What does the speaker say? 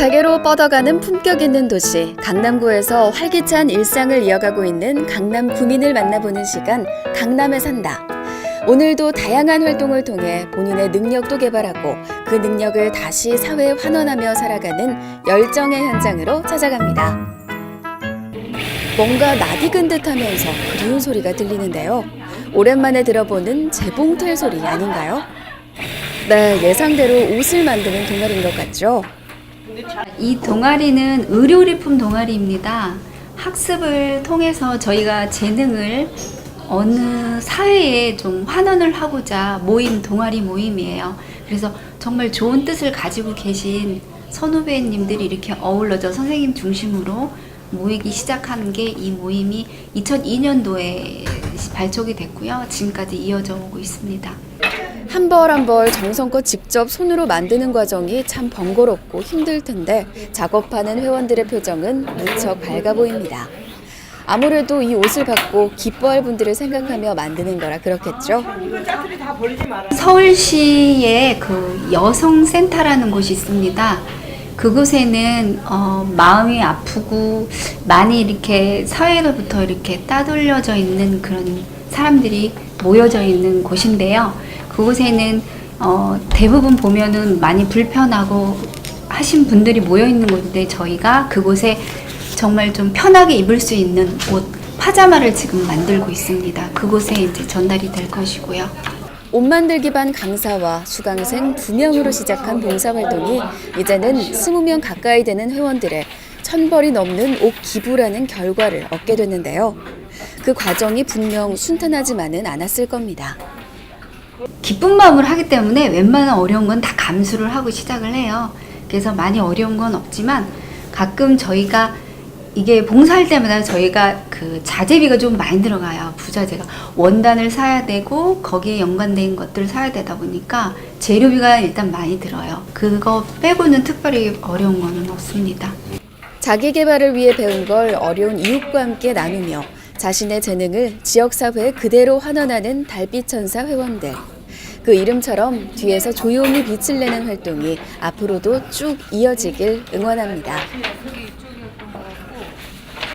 세계로 뻗어가는 품격 있는 도시 강남구에서 활기찬 일상을 이어가고 있는 강남 구민을 만나보는 시간 강남에 산다. 오늘도 다양한 활동을 통해 본인의 능력도 개발하고 그 능력을 다시 사회에 환원하며 살아가는 열정의 현장으로 찾아갑니다. 뭔가 낯익은 듯하면서 그리운 소리가 들리는데요. 오랜만에 들어보는 재봉틀 소리 아닌가요? 네, 예상대로 옷을 만드는 동아리인 것 같죠? 이 동아리는 의료리품 동아리입니다. 학습을 통해서 저희가 재능을 어느 사회에 좀 환원을 하고자 모임 동아리 모임이에요. 그래서 정말 좋은 뜻을 가지고 계신 선후배님들이 이렇게 어울러져 선생님 중심으로 모이기 시작한 게이 모임이 2002년도에 발족이 됐고요. 지금까지 이어져 오고 있습니다. 한 벌 한 벌 정성껏 직접 손으로 만드는 과정이 참 번거롭고 힘들 텐데 작업하는 회원들의 표정은 무척 밝아 보입니다. 아무래도 이 옷을 받고 기뻐할 분들을 생각하며 만드는 거라 그렇겠죠? 서울시에 그 여성센터라는 곳이 있습니다. 그곳에는 어, 마음이 아프고 많이 이렇게 사회로부터 이렇게 따돌려져 있는 그런 사람들이 모여져 있는 곳인데요. 그곳에는 어, 대부분 보면은 많이 불편하고 하신 분들이 모여 있는 곳인데 저희가 그곳에 정말 좀 편하게 입을 수 있는 옷 파자마를 지금 만들고 있습니다. 그곳에 이제 전달이 될 것이고요. 옷 만들기 반 강사와 수강생 두 명으로 시작한 봉사활동이 이제는 20명 가까이 되는 회원들의 천 벌이 넘는 옷 기부라는 결과를 얻게 됐는데요. 그 과정이 분명 순탄하지만은 않았을 겁니다. 기쁜 마음을 하기 때문에 웬만한 어려운 건 다 감수를 하고 시작을 해요. 그래서 많이 어려운 건 없지만 가끔 저희가 이게 봉사할 때마다 저희가 그 자재비가 좀 많이 들어가요. 부자재가 원단을 사야 되고 거기에 연관된 것들을 사야 되다 보니까 재료비가 일단 많이 들어요. 그거 빼고는 특별히 어려운 거는 없습니다. 자기 개발을 위해 배운 걸 어려운 이웃과 함께 나누며 자신의 재능을 지역사회에 그대로 환원하는 달빛천사 회원들. 그 이름처럼 뒤에서 조용히 빛을 내는 활동이 앞으로도 쭉 이어지길 응원합니다.